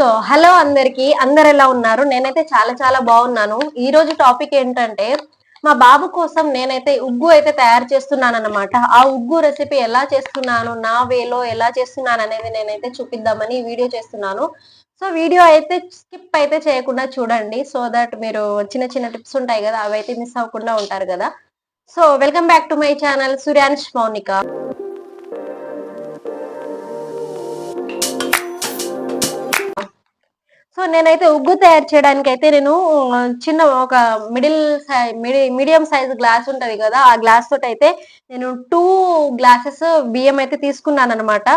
So hello అందరికి అందరు ఎలా ఉన్నారు? నేనైతే చాలా చాలా బాగున్నాను. ఈ రోజు టాపిక్ ఏంటంటే మా బాబు కోసం నేనైతే ఉగ్గు అయితే తయారు చేస్తున్నాను అనమాట ఆ ఉగ్గు రెసిపీ ఎలా చేస్తున్నాను నా వేలో ఎలా చేస్తున్నాను అనేది నేనైతే చూపిద్దామని వీడియో చేస్తున్నాను. సో వీడియో అయితే స్కిప్ అయితే చేయకుండా చూడండి. సో దట్ మీరు చిన్న చిన్న టిప్స్ ఉంటాయి కదా అవి అయితే మిస్ అవ్వకుండా ఉంటారు కదా. So welcome back to my channel Suryansh Mounika. So నేనైతే ఉగ్గు తయారు చేయడానికి అయితే నేను చిన్న ఒక మిడిల్ మీడియం సైజ్ గ్లాస్ ఉంటది కదా ఆ గ్లాస్ తోటి అయితే నేను టూ గ్లాసెస్ బియ్యం అయితే తీసుకున్నాను అనమాట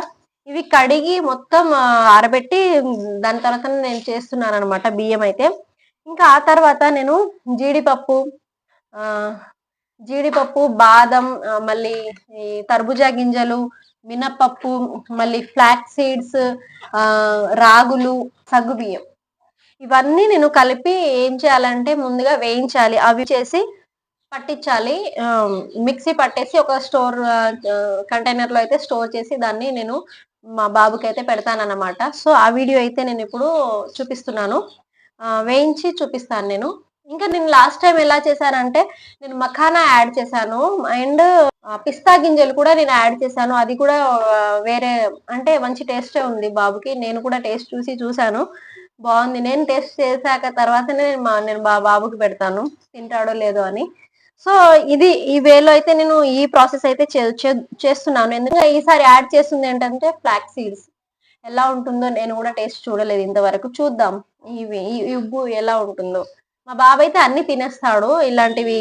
ఇవి కడిగి మొత్తం ఆరబెట్టి దాని తర్వాత నేను చేస్తున్నాను అనమాట బియ్యం అయితే. ఇంకా ఆ తర్వాత నేను జీడిపప్పు జీడిపప్పు బాదం మళ్ళీ ఈ తర్బుజా గింజలు మినపప్పు మళ్ళీ ఫ్లాక్ సీడ్స్ రాగులు సగ్గు బియ్యం. ఇవన్నీ నేను కలిపి ఏం చేయాలంటే ముందుగా వేయించాలి. అవి చేసి పట్టించాలి. మిక్సీ పట్టేసి ఒక స్టోర్ కంటైనర్లో అయితే స్టోర్ చేసి దాన్ని నేను మా బాబుకి అయితే పెడతానన్నమాట. సో ఆ వీడియో అయితే నేను ఇప్పుడు చూపిస్తున్నాను. వేయించి చూపిస్తాను నేను. ఇంకా నేను లాస్ట్ టైం ఎలా చేశానంటే నేను మఖానా యాడ్ చేశాను. అండ్ పిస్తా గింజలు కూడా నేను యాడ్ చేశాను. అది కూడా వేరే అంటే మంచి టేస్టే ఉంది బాబుకి. నేను కూడా టేస్ట్ చూసి చూశాను. బాగుంది. నేను టేస్ట్ చేశాక తర్వాతనే నేను మా నేను మా బాబుకి పెడతాను. తింటాడో లేదో అని. సో ఇది ఈ వేలో అయితే నేను ఈ ప్రాసెస్ అయితే చే- చే- చేస్తున్నాను. ఎందుకంటే ఈసారి యాడ్ చేస్తుంది ఏంటంటే ఫ్లాక్ సీడ్స్. ఎలా ఉంటుందో నేను కూడా టేస్ట్ చూడలేదు ఇంతవరకు. చూద్దాం. ఇవి ఈ ఎలా ఉంటుందో. మా బాబు అయితే అన్ని తినేస్తాడు. ఇలాంటివి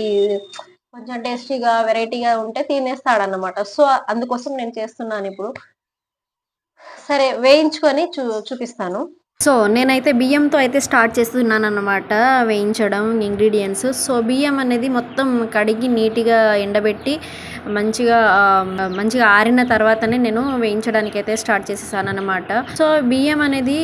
కొంచెం టేస్టీగా వెరైటీగా ఉంటే తినేస్తాడు అనమాట సో అందుకోసం నేను చేస్తున్నాను ఇప్పుడు. సరే వేయించుకొని చూ చూపిస్తాను. సో నేనైతే బియ్యంతో అయితే స్టార్ట్ చేస్తున్నాను అనమాట వేయించడం ఇంగ్రీడియంట్స్. సో బియ్యం అనేది మొత్తం కడిగి నీట్గా ఎండబెట్టి మంచిగా మంచిగా ఆరిన తర్వాతనే నేను వేయించడానికి అయితే స్టార్ట్ చేసేసాను అనమాట సో బియ్యం అనేది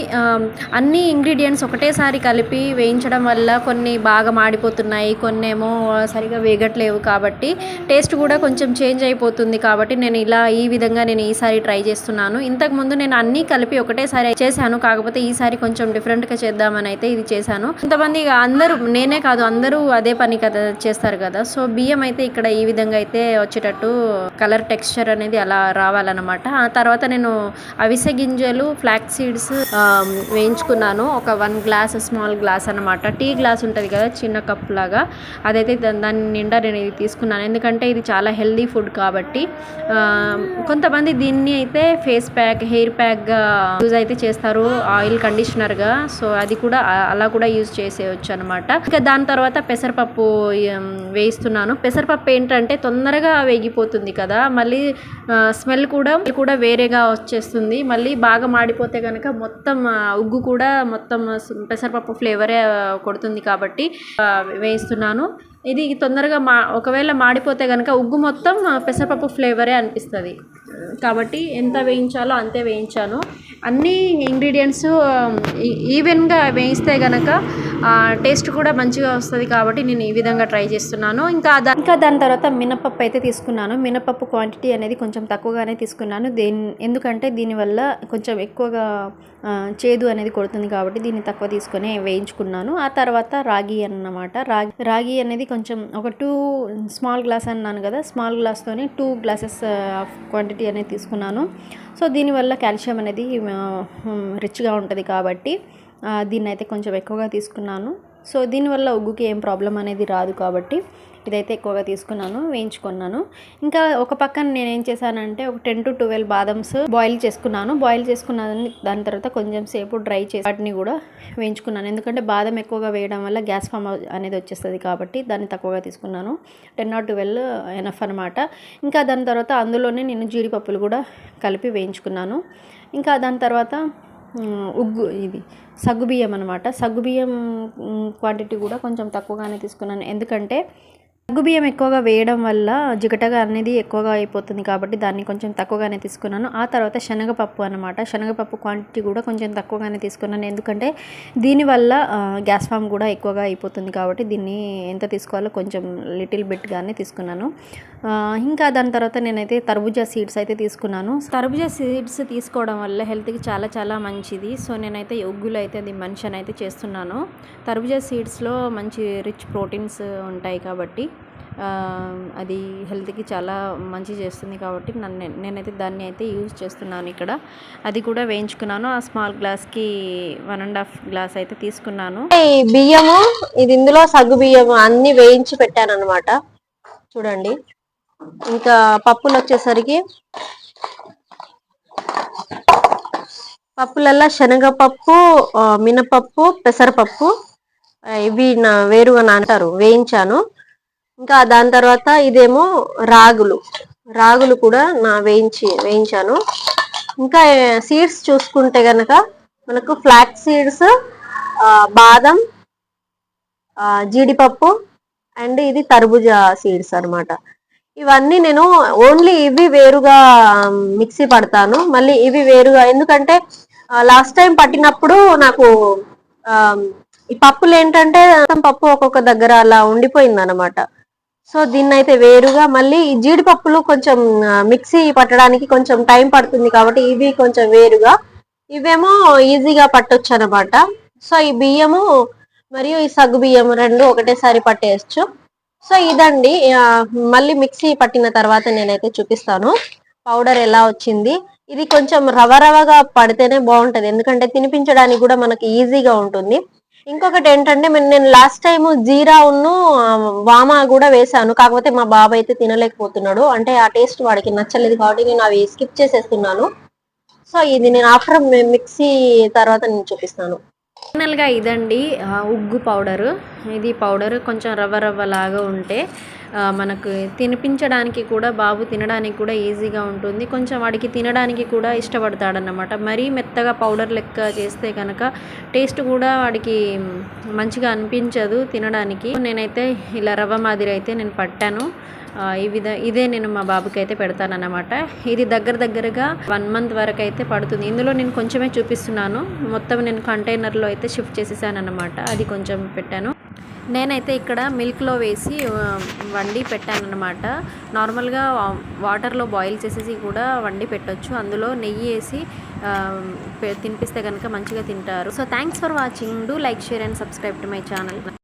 అన్ని ఇంగ్రీడియంట్స్ ఒకటేసారి కలిపి వేయించడం వల్ల కొన్ని బాగా మాడిపోతున్నాయి కొన్ని ఏమో సరిగా వేగట్లేవు కాబట్టి టేస్ట్ కూడా కొంచెం చేంజ్ అయిపోతుంది కాబట్టి నేను ఇలా ఈ విధంగా నేను ఈసారి ట్రై చేస్తున్నాను. ఇంతకు ముందు నేను అన్నీ కలిపి ఒకటేసారి చేశాను కాకపోతే ఈసారి కొంచెం డిఫరెంట్గా చేద్దామని అయితే ఇది చేశాను. కొంతమంది అందరూ నేనే కాదు అందరూ అదే పని కదా చేస్తారు కదా. సో బియ్యం అయితే ఇక్కడ ఈ విధంగా అయితే వచ్చేటట్టు కలర్ టెక్స్చర్ అనేది అలా రావాలన్నమాట. ఆ తర్వాత నేను అవిసె గింజలు ఫ్లాక్ సీడ్స్ వేయించుకున్నాను. ఒక వన్ గ్లాస్ స్మాల్ గ్లాస్ అన్నమాట. టీ గ్లాస్ ఉంటుంది కదా చిన్న కప్ లాగా. అదైతే దా- దాని నిండా నేను ఇది తీసుకున్నాను. ఎందుకంటే ఇది చాలా హెల్దీ ఫుడ్ కాబట్టి కొంతమంది దీన్ని అయితే ఫేస్ ప్యాక్ హెయిర్ ప్యాక్గా యూజ్ అయితే చేస్తారు. ఆయిల్ కండిషనర్గా. సో అది కూడా అలా కూడా యూజ్ చేసేయచ్చు అనమాట ఇంకా దాని తర్వాత పెసరపప్పు వేయిస్తున్నాను. పెసరపప్పు ఏంటంటే తొందరగా వేగిపోతుంది కదా. మళ్ళీ స్మెల్ కూడా కూడా వేరేగా వచ్చేస్తుంది. మళ్ళీ బాగా మాడిపోతే కనుక మొత్తం ఉగ్గు కూడా మొత్తం పెసరపప్పు ఫ్లేవరే కొడుతుంది కాబట్టి వేయిస్తున్నాను. ఇది తొందరగా మా ఒకవేళ మాడిపోతే కనుక ఉగ్గు మొత్తం పెసరపప్పు ఫ్లేవరే అనిపిస్తుంది. కాబట్టి ఎంత వేయించాలో అంతే వేయించాను. అన్ని ఇంగ్రీడియంట్స్ ఈవెన్గా um, e-, వేయిస్తే కనుక టేస్ట్ కూడా మంచిగా వస్తుంది కాబట్టి నేను ఈ విధంగా ట్రై చేస్తున్నాను. ఇంకా ఇంకా దాని తర్వాత మినపప్పు అయితే తీసుకున్నాను. మినపప్పు క్వాంటిటీ అనేది కొంచెం తక్కువగానే తీసుకున్నాను. దేని ఎందుకంటే దీనివల్ల కొంచెం ఎక్కువగా చేదు అనేది కొడుతుంది కాబట్టి దీన్ని తక్కువ తీసుకొని వేయించుకున్నాను. ఆ తర్వాత రాగి అన్నమాట. రాగి రాగి అనేది కొంచెం ఒక టూ స్మాల్ గ్లాస్ అన్నాను కదా స్మాల్ గ్లాస్తోని టూ గ్లాసెస్ ఆఫ్ క్వాంటిటీ అనేది తీసుకున్నాను. సో దీనివల్ల కాల్షియం అనేది రిచ్గా ఉంటుంది కాబట్టి దీన్ని అయితే కొంచెం ఎక్కువగా తీసుకున్నాను. సో దీనివల్ల ఉగ్గుకి ఏం ప్రాబ్లం అనేది రాదు కాబట్టి ఇదైతే ఎక్కువగా తీసుకున్నాను వేయించుకున్నాను. ఇంకా ఒక పక్కన నేను ఏం చేశానంటే ఒక టెన్ టు ట్వెల్వ్ బాదమ్స్ బాయిల్ చేసుకున్నాను. బాయిల్ చేసుకున్న దాని తర్వాత కొంచెం సేపు డ్రై చేసి వాటిని కూడా వేయించుకున్నాను. ఎందుకంటే బాదం ఎక్కువగా వేయడం వల్ల గ్యాస్ ఫామ్ అనేది వచ్చేస్తుంది కాబట్టి దాన్ని తక్కువగా తీసుకున్నాను. టెన్ ఆర్ ట్వెల్వ్ ఎనఫ్ అనమాట. ఇంకా దాని తర్వాత అందులోనే నేను జీడిపప్పులు కూడా కలిపి వేయించుకున్నాను. ఇంకా దాని తర్వాత ఉగ్గు ఇది సగ్గుబియ్యం అనమాట. సగ్గుబియ్యం క్వాంటిటీ కూడా కొంచెం తక్కువగానే తీసుకున్నాను. ఎందుకంటే సగ్గు బియ్యం ఎక్కువగా వేయడం వల్ల జిగటగా అనేది ఎక్కువగా అయిపోతుంది కాబట్టి దాన్ని కొంచెం తక్కువగానే తీసుకున్నాను. ఆ తర్వాత శనగపప్పు అనమాట శనగపప్పు క్వాంటిటీ కూడా కొంచెం తక్కువగానే తీసుకున్నాను. ఎందుకంటే దీనివల్ల గ్యాస్ ఫామ్ కూడా ఎక్కువగా అయిపోతుంది కాబట్టి దీన్ని ఎంత తీసుకోవాలో కొంచెం లిటిల్ బిట్గానే తీసుకున్నాను. ఇంకా దాని తర్వాత నేనైతే తర్బుజా సీడ్స్ అయితే తీసుకున్నాను. తర్బుజా సీడ్స్ తీసుకోవడం వల్ల హెల్త్కి చాలా చాలా మంచిది. సో నేనైతే ఒగ్గులు అయితే అది మనిషి అయితే చేస్తున్నాను. తర్బుజా సీడ్స్లో మంచి రిచ్ ప్రోటీన్స్ ఉంటాయి కాబట్టి అది హెల్త్కి చాలా మంచి చేస్తుంది కాబట్టి నన్ను నేనైతే దాన్ని అయితే యూజ్ చేస్తున్నాను ఇక్కడ. అది కూడా వేయించుకున్నాను. ఆ స్మాల్ గ్లాస్కి వన్ అండ్ హాఫ్ గ్లాస్ అయితే తీసుకున్నాను. ఈ బియ్యము ఇది ఇందులో సగ్గు బియ్యము అన్ని వేయించి పెట్టాను అనమాట చూడండి. ఇంకా పప్పులు వచ్చేసరికి పప్పులల్లా శనగపప్పు మినపప్పు పెసరపప్పు ఇవి నా వేరుగా నాంటారు వేయించాను. ఇంకా దాని తర్వాత ఇదేమో రాగులు. రాగులు కూడా నా వేయించి వేయించాను. ఇంకా సీడ్స్ చూసుకుంటే గనక మనకు ఫ్లాక్ సీడ్స్ బాదం జీడిపప్పు అండ్ ఇది తర్బుజా సీడ్స్ అనమాట ఇవన్నీ నేను ఓన్లీ ఇవి వేరుగా మిక్సీ పడతాను. మళ్ళీ ఇవి వేరుగా ఎందుకంటే లాస్ట్ టైం పట్టినప్పుడు నాకు ఈ పప్పులు ఏంటంటే పప్పు ఒక్కొక్క దగ్గర అలా ఉండిపోయింది అనమాట సో దీన్ని అయితే వేరుగా మళ్ళీ ఈ జీడిపప్పులు కొంచెం మిక్సీ పట్టడానికి కొంచెం టైం పడుతుంది కాబట్టి ఇవి కొంచెం వేరుగా. ఇవేమో ఈజీగా పట్టొచ్చు అనమాట సో ఈ బియ్యము మరియు ఈ సగ్గు బియ్యం రెండు ఒకటేసారి పట్టేయచ్చు. సో ఇదండి మళ్ళీ మిక్సీ పట్టిన తర్వాత నేనైతే చూపిస్తాను. పౌడర్ ఎలా వచ్చింది. ఇది కొంచెం రవ రవగా పడితేనే బాగుంటది. ఎందుకంటే తినిపించడానికి కూడా మనకి ఈజీగా ఉంటుంది. ఇంకొకటి ఏంటంటే నేను- లాస్ట్ టైం జీరా ఉన్ను వామ కూడా వేసాను. కాకపోతే మా బాబు అయితే తినలేకపోతున్నాడు. అంటే ఆ టేస్ట్ వాడికి నచ్చలేదు కాబట్టి నేను అవి స్కిప్ చేసేస్తున్నాను. సో ఇది నేను ఆఫ్టర్ మిక్సీ తర్వాత నేను చూపిస్తాను. ఫైనల్గా ఇదండి ఉగ్గు పౌడరు. ఇది పౌడర్ కొంచెం రవ్వ రవ్వ లాగా ఉంటే మనకు తినిపించడానికి కూడా బాబు తినడానికి కూడా ఈజీగా ఉంటుంది. కొంచెం వాడికి తినడానికి కూడా ఇష్టపడతాడనమాట మరీ మెత్తగా పౌడర్ లెక్క చేస్తే కనుక టేస్ట్ కూడా వాడికి మంచిగా అనిపించదు తినడానికి. నేనైతే ఇలా రవ్వ మాదిరి అయితే నేను పట్టాను. ఈ విధ ఇదే నేను మా బాబుకి అయితే పెడతానన్నమాట. ఇది దగ్గర దగ్గరగా వన్ మంత్ వరకు అయితే పడుతుంది. ఇందులో నేను కొంచెమే చూపిస్తున్నాను. మొత్తం నేను కంటైనర్లో అయితే షిఫ్ట్ చేసేసానమాట అనమాట అది కొంచెం పెట్టాను. నేనైతే ఇక్కడ మిల్క్లో వేసి వండి పెట్టానమాట నార్మల్గా వాటర్లో బాయిల్ చేసేసి కూడా వండి పెట్టొచ్చు. అందులో నెయ్యి వేసి పె- తినిపిస్తే కనుక మంచిగా తింటారు. So thanks for watching. Do like share and subscribe to my channel.